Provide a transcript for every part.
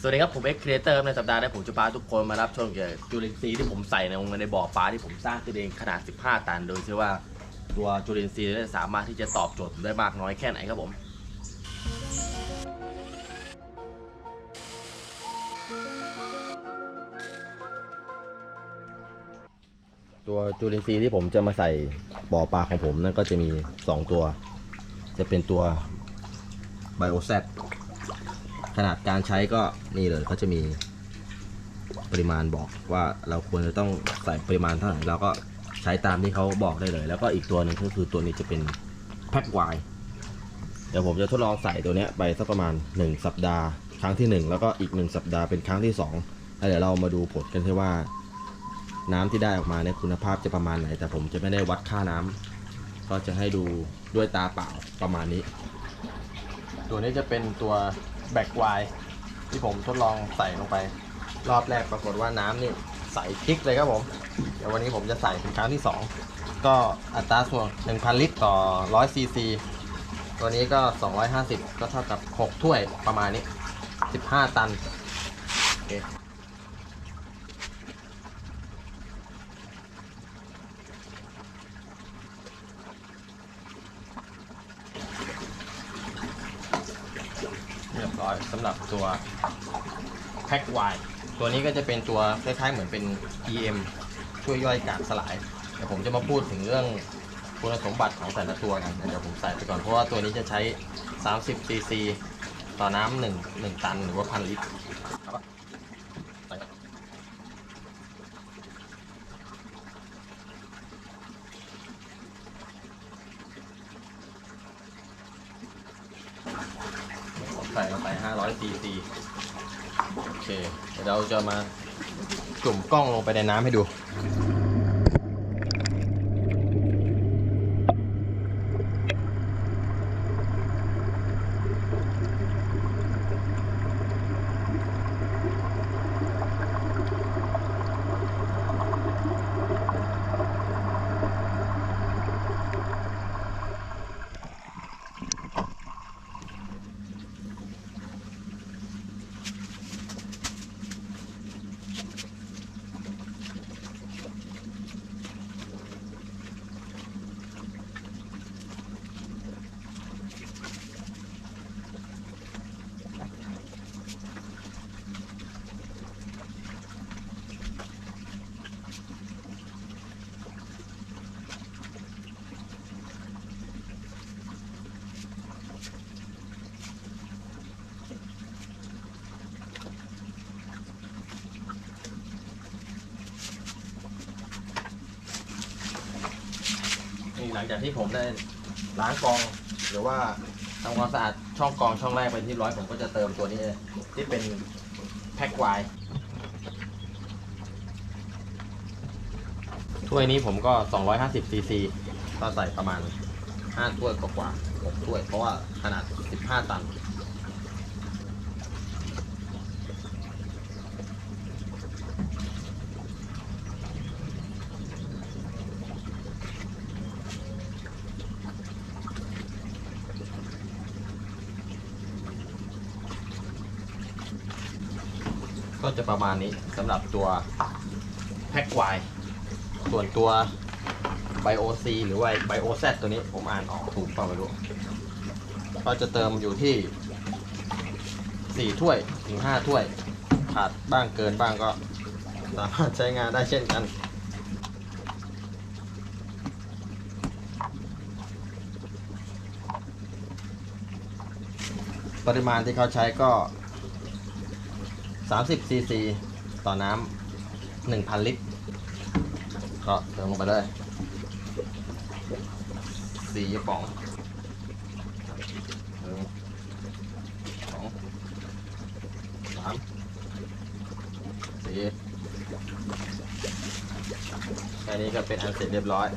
สวัสดีครับ ผมเอ็กเครีเตอร์ในสัปดาห์นี้ผมจะพาทุกคนมารับชมเกี่ยวกับจุลินทรีย์ที่ผมใส่ในในบ่อปลาที่ผมสร้างขึ้นเองขนาด 15 ตัน โดยที่ว่าตัวจุลินทรีย์สามารถที่จะตอบโจทย์ผมได้มากน้อยแค่ไหนครับผมตัวจุลินทรีย์ที่ผมจะมาใส่บ่อปลาของผมนั่นก็จะมี 2 ตัว จะเป็นตัวไบโอแซ ขนาดการใช้ก็นี่เลยเขาจะมีปริมาณบอกว่าเราควรจะต้องใส่ปริมาณเท่าไหร่เราก็ใช้ตามที่เขาบอกได้เลย แล้วก็อีกตัวหนึ่งก็คือตัวนี้จะเป็นแพ็คไวเดี๋ยวผมจะทดลองใส่ตัวนี้ไปสักประมาณ 1 สัปดาห์ ครั้งที่ 1 แล้วก็อีก 1 สัปดาห์เป็นครั้งที่2แล้วเดี๋ยวเรามาดูผลกันที่ว่า น้ำที่ได้ออกมาเนี่ยคุณภาพจะประมาณไหน แต่ผมจะไม่ได้วัดค่าน้ำก็จะให้ดูด้วยตาเปล่าประมาณนี้ ตัวนี้จะเป็นตัว แบกไวน์ที่ผมทดลองใส่ลงไป รอบแรกปรากฏว่าน้ำนี่ใสคลิกเลยครับผม เดี๋ยววันนี้ผมจะใส่เป็นครั้งที่ 2 ก็อัตราส่วน1,000 ลิตรต่อ 100 ซีซี ตัวนี้ก็ 250 ก็เท่ากับ 6 ถ้วยประมาณนี้ 15 ตันโอเคเรียบร้อย สำหรับตัวแพ็กวายตัวนี้ก็จะเป็นตัวคล้ายๆเหมือนเป็น EM ช่วยย่อยกากสลายเดี๋ยวผมจะมาพูดถึงเรื่องคุณสมบัติของแต่ละตัวกันเดี๋ยวผมใส่ไปก่อนเพราะว่าตัวนี้จะใช้ 30ซีซีต่อน้ำหนึ่งหนึ่งตันหรือว่าพันลิตรเอาปะใส่ผมใส่ลงไป500ซีซีโอเค เดี๋ยวเราจะมาจุ่มกล้องลงไปในน้ำให้ดู ลังจากที่ผมได้ล้างกองหรือว่าทำความสะอาดช่องกองช่องแรกไปที่ร้อยผมก็จะเติมตัวนี้เลยที่เป็นแพ็คไวน์ถ้วยนี้ผมก็ 250ซีซีก็ใส่ประมาณ 5 ถ้วยกว่าๆ6ถ้วย เพราะว่าขนาด 15 ตัน ก็จะประมาณนี้สำหรับตัวแพ็คไวน์ส่วนตัวไบโอซีหรือว่าไบโอแซตัวนี้ผมอ่านออกถูกเปล่าไม่รู้ก็จะเติมอยู่ที่ 4 ถ้วยถึง 5 ถ้วย ขาดบ้างเกินบ้างก็สามารถใช้งานได้เช่นกัน ปริมาณที่เขาใช้ก็ 30ซีซีต่อน้ำ1,000 ลิตร ก็เติมลงไปเลยสี่กระป๋องสองสามสี่แค่นี้ก็เป็นอันเสร็จเรียบร้อย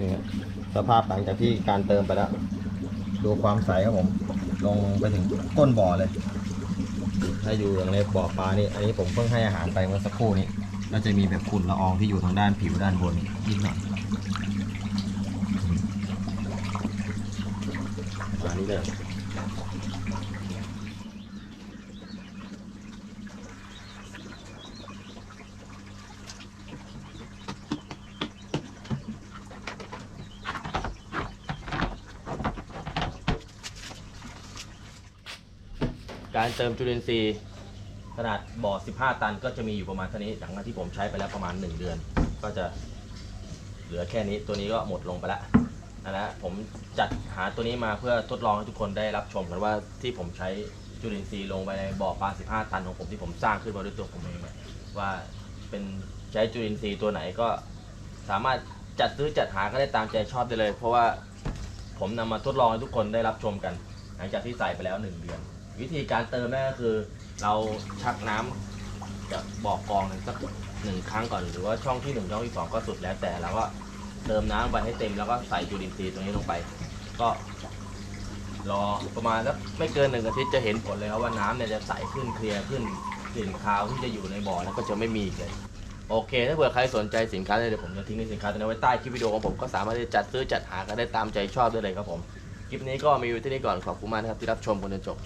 ฮะ สภาพหลังจากที่การเติมไปแล้ว ดูความใสครับผม ลงไปถึงก้นบ่อเลย ถ้าอยู่อย่างในบ่อปลานี่ อันนี้ผมเพิ่งให้อาหารไปเมื่อสักครู่นี้ ก็จะมีแบบขุ่นละอองที่อยู่ทางด้านผิวด้านบนนิดหน่อยระมานี่เลย การเติมจุลินทรีย์ขนาดบ่อ 15 ตันก็จะมีอยู่ประมาณเท่านี้จากนั้นที่ผมใช้ไปแล้วประมาณ 1 เดือน ก็จะเหลือแค่นี้ตัวนี้ก็หมดลงไปแล้วนั่นะผมจัดหาตัวนี้มาเพื่อทดลองให้ทุกคนได้รับชมกันว่าที่ผมใช้จุลินทรีย์ลงไปในบ่อปลา 15 ตันของผมที่ผมสร้างขึ้นมาด้วยตัวผมเองว่าเป็นใช้จุลินทรีย์ตัวไหนก็สามารถจัดซื้อจัดหาก็ได้ตามใจชอบได้เลย เพราะว่าผมนำมาทดลองให้ทุกคนได้รับชมกัน หลังจากที่ใส่ไปแล้ว 1 เดือน วิธีการเติมนั่นก็คือ เราชักน้ำจากบ่อกองหนึ่งสักหนึ่งครั้งก่อนหรือว่าช่องที่หนึ่งช่องที่สองก็สุดแล้วแต่แล้วก็เติมน้ำไปให้เต็มแล้วก็ใส่จุลินทรีย์ตรงนี้ลงไป ก็รอประมาณสักไม่เกินหนึ่งอาทิตย์จะเห็นผลเลยครับว่าน้ำเนี่ยจะใสขึ้นเคลียร์ขึ้นกลิ่นคาวที่จะอยู่ในบ่อแล้วก็จะไม่มีอีกเลย โอเค ถ้าเผื่อใครสนใจสินค้าเนี่ยเดี๋ยวผมจะทิ้งในสินค้าตัวนี้ไว้ใต้คลิปวิดีโอของผมก็สามารถที่จะจัดซื้อจัดหากันได้ตามใจชอบได้เลยครับผม คลิปนี้ก็มีอยู่ที่นี่ก่อนขอบคุณมากนะครับที่รับชมกันจนจบ